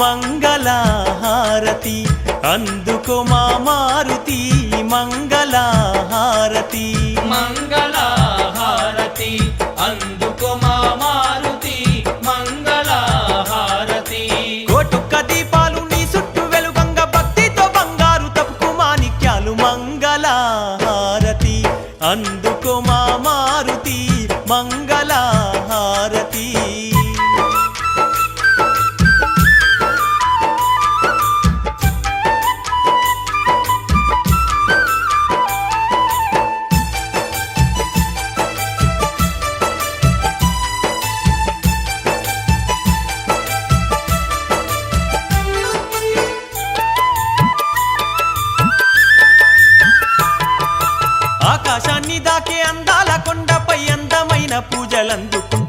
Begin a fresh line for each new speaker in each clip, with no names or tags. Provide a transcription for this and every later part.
మంగళహారతి. అందుకో మా మారుతి మంగళహారతి.
మంగళహారతి అందుకో మా మారుతి మంగళహారతి.
కోటుక్క దీపాలు నీ చుట్టూ వెలుగంగ భక్తితో బంగారు తప్పుకు మాణిక్యాలు మంగళహారతి. అందుకో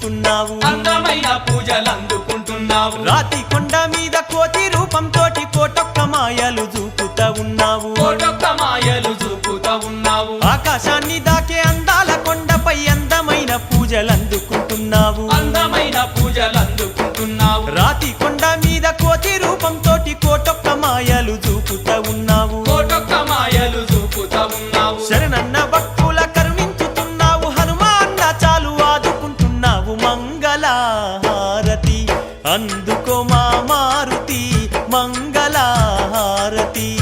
పూజలందుకుంటున్నావు
అందమైన పూజలు అందుకుంటున్నావు.
రాతి కొండ మీద కోతి రూపంతోటి కోటొక్క మాయలు చూపుతా ఉన్నావు.
కోటొక్క మాయలు చూపుతా ఉన్నావు.
ఆకాశాన్ని అందుకో మా మారుతి మంగళహారతి.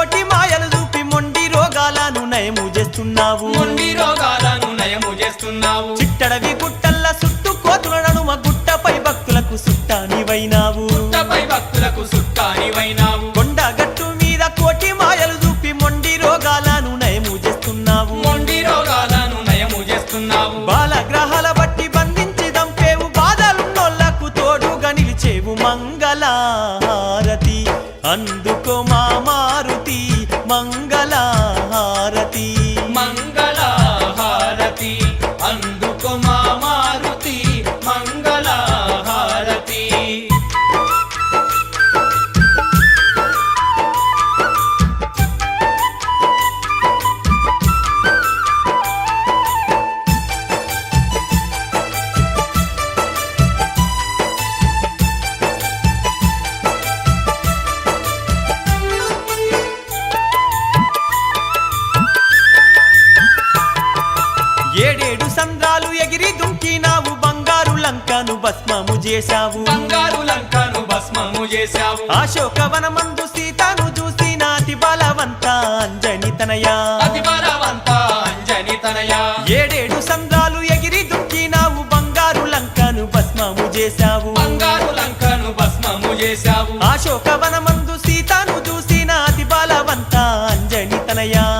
కోటి మాయలు చూపి మొండి రోగాలను నయము చేస్తున్నావు.
మొండి రోగాలను నయము చేస్తున్నావు.
చిట్టడవి గుట్టల్ల చుట్టూ కోతుల నడుమ గుట్టపై భక్తులకు సుట్టానివైనావు.
గుట్టపై భక్తులకు సుట్టానివైనావు.
కొండ గట్టు మీద కోటి మాయలు చూపి మొండి రోగాలను నయము చేస్తున్నావు.
మొండి రోగాలను నయము చేస్తున్నావు.
బాలగ్రహాల బట్టి బంధించి దంపేవు బాధలున్నోళ్ళకు తోడుగా నిలిచేవు మంగళహారతి భస్మము చేశావు.
బంగారు లంకను భస్మము చేశావు.
అశోకవనమందు సీతను చూసి నాతి బలవంత అంజని తనయా.
అతి బలవంత అంజని తనయ.
ఏడేడు సంద్రాలు ఎగిరి దుంకినావు బంగారు లంకను భస్మము చేశావు.
బంగారు లంకను భస్మము చేశావు.
అశోకవనమందు సీతను చూసి నాతి బలవంత అంజని తనయా.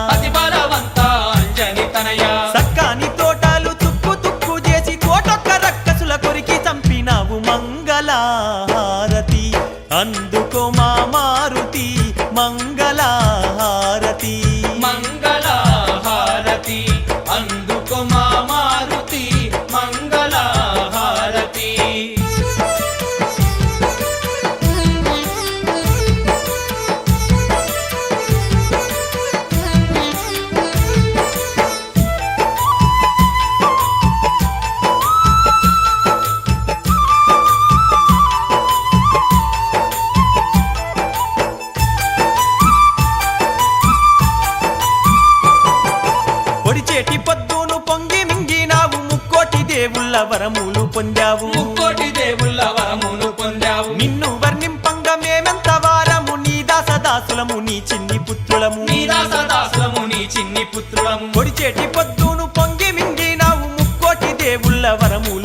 పొడిచేటి పొద్దును పొంగి మింగినావు ముక్కోటి దేవుళ్ళ వరములు పొందావు.
ముక్కోటి దేవుళ్ళ వరమును పొందావు.
నిన్ను వర్ణింపంగ మేమెంత వారము నీ దాసదాసులము నీ చిన్ని పుత్రులము.
నీ దాసదాసులము నీ చిన్ని పుత్రులము.
పొడిచేటి పొద్దును పొంగి మింగినావు ముక్కోటి దేవుళ్ళ వరములు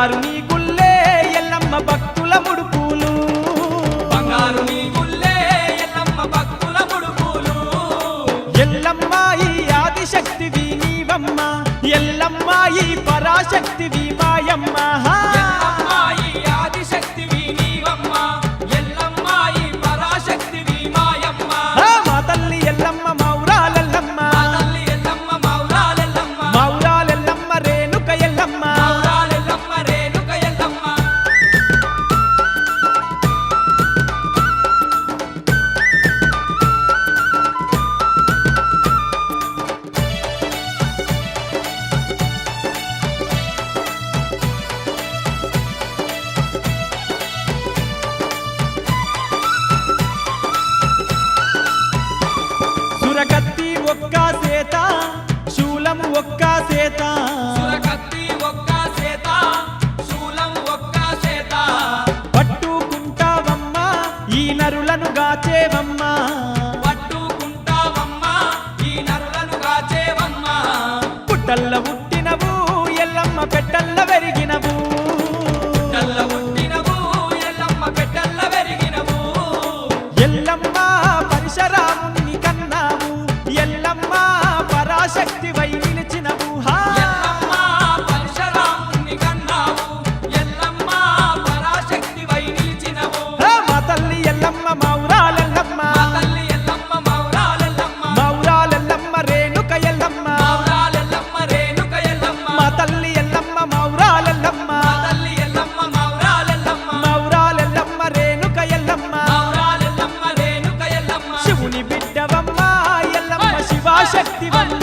బంగారు నీ గుల్లే ఎల్లమ్మ భక్తుల ముడుపులు.
బంగారు నీ గుల్లే ఎల్లమ్మ భక్తుల ముడుపులు.
ఎల్లమ్మ ఈ ఆదిశక్తివి నీవమ్మ ఎల్లమ్మ ఈ పరాశక్తివి శక్తివంత